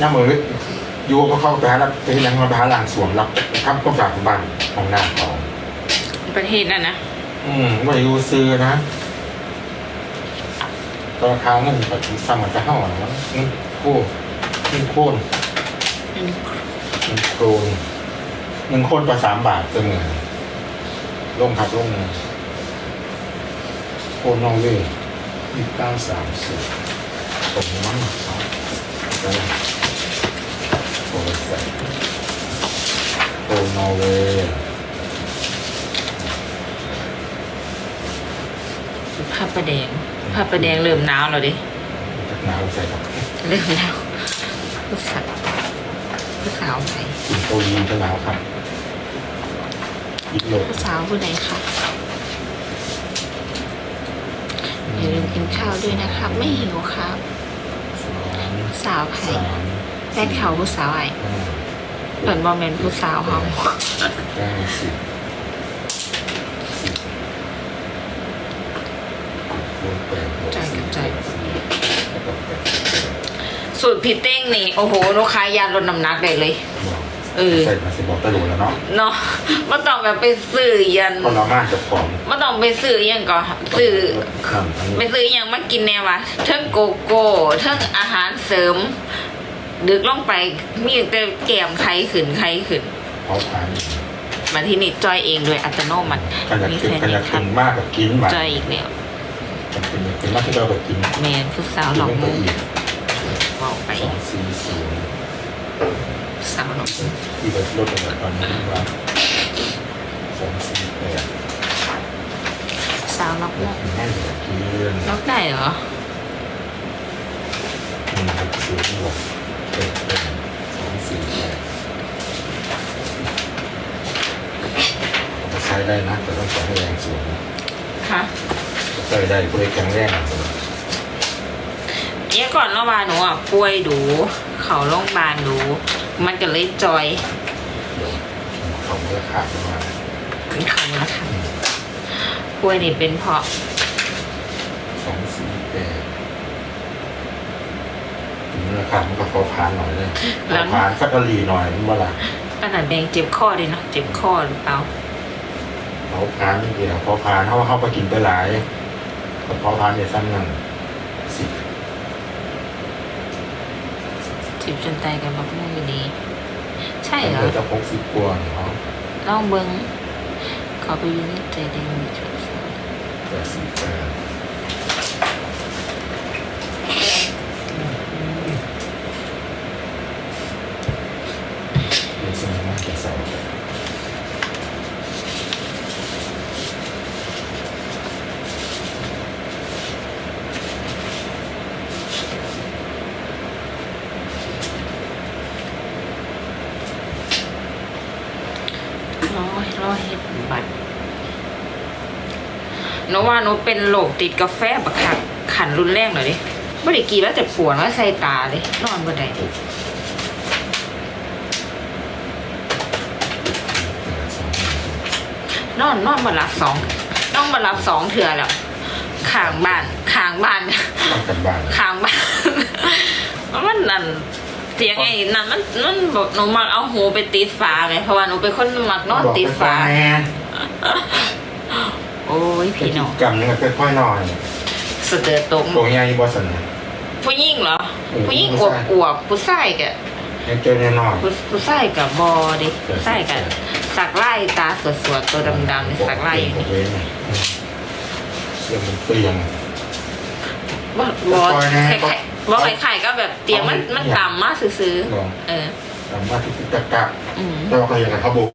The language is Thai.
ย่ามืออยู่ก็เข้าไปหารับไปยังมาไปหาหลานสวมรับคำก็จากบ้านของหน้าของประเทศนั่นนะอืมว่าอยู่ซื้อนะตราคาเงินปัจจุบันมันจะเท่าไหร่วะเงินโค้เงินโค้นอืมเงินโครนเงินโค้นก็สามบาทเสมอลงครับลงโค้นนองเว่ยี่สิบเก้าสามสิบตรงนั้นครับแล้ว โอ้ยใส่โค้นอร์เวย์ผ้าประแดงผ้าประแดงเริ่มหนาวแล้วดิหนาวใส่ครับเริ่มหนาวผู้สาวผู้สาวไหนกินโตยีนจะหนาวครับอีกโลผู้สาวผู้ไหนคะอย่าลืมกินข้าวด้วยนะครับ ไม่หิวครับ สาวไผ่ แฟนเขาผู้สาวไอ้ห้าเปิดบอมเมนผู้สาวเขาเก้าสิบสิบรวมแปดบวกสี่แล้วก็แปดสูตรพี่เต้งนี่ โอ้โหลูกค้ายาลดน้ำหนักได้เลยบอกเออใส่มาสิบอกตะโหลแล้วเนาะเนาะไม่ต้องแบบไปซื้อยันเพราะเรามากจะของไม่ต้องไปซื้ออหยังก่อนซื้อคำอันไปนี้ซื้ออหยังมากินแน่วะเทั้งโกโก้เทั้งอาหารเสริม ดึกลงไปมีแต่แก้มไข้ขึ้นไข้ขึ้นเผาผลาญมาที่นี่จอยเองโดยอัตโนมัติกันอยากมีกิแฟนนกันอนี่ยากครักิบนมากกับกินมาจอยอีกแล้วกันเป็นอยากกินมากที่เราแบบกินแมนผู้สาวหลอกกินมุไปกอีกบอกไปสองสี่ศูนย์สาวหลอกมุกที่แบบลดลงมาตอนนี้ว่าสองสี่แปดสาวหลอกมุกง่ายกว่ากินล็อกได้เหรอหนึ่งหกศูนย์บวก เจ็ดสองสี่แปดใช้ได้นะแต่ต้องใช้ให้แรงสูงนะค่ะใช้ได้เพื่อให้แข็งแรงอะเนี้ยก่อนเมื่อวานหนูอะป่วยดู เขาโรงพยาบาลดู มันก็เลยจอยเดี๋ยวเขาเมื่อขาดมาเป็นเขาแล้วค่ะป่วยนี่เป็นเพราะสองสี่แปด ราคามันก็ขอพานหน่อยเลยขอพานสักกะลีหน่อยมันว่าล่ะขนาดแดงเจ็บข้อเลยเนาะเจ็บข้อหรือเปล่าขอพานนี่เดียวขอพานเขาเข้าไปกินไปหลายแต่ขอพานเนี่ยสั้นนั่นสิบเจ็บจนตายกับบักม่วงอยู่ดี ใช่เหรอเดี๋ยวจะพกสิบกว่าเนี่ยเขาลองเบิงเขาไปอยูในี่ใจแดงมีจุดสอง แปดสิบแปดเดี๋ยวสมัยนั้นจะใส่ ร้อยร้อยเฮ็ดบัตรหนูว่าหนูเป็นโรคติดกาแฟบักขันขันรุนแรงหน่อยดิไม่ได้กินแล้วแต่ปวดแล้วใส่ตาเลยนอนบ่ได้นอนนอนมารับสองนอนมารับสองเถื่อแล้วขางบ้านขางบ้านต้องกันบ้านขางบ้านมันนั่น เสียงไอ้นั่นมันมันบอกหนูมักเอาหูไปติดฝาไงเพราะว่าหนูเป็นคนมักนอนติดฝาบอกไปก่อนแน่โอ้ยพี่น้องกำนึงก็ค่อยๆหน่อยสเตอร์ตรงตัวใหญ่บอสันนะผู้หญิงเหรอเออผู้หญิงผู้อวบชายอวบผู้ชายกะยังเจอแน่นอนผู้ผู้ชายกับบอดิผู้ชายกะสักไล่ตาสวดๆตัวดำๆนี่สักไล่อยู่นี่เรื่องมันเปลี่ยน บอบอปล่อยนะ ไข่ไข่บอไข่ไข่ก็แบบเตียงมันมันต่ำมากซื้อลองๆเออสามารถที่จะกักอืมแต่ว่าก็ยังไงเขาบุก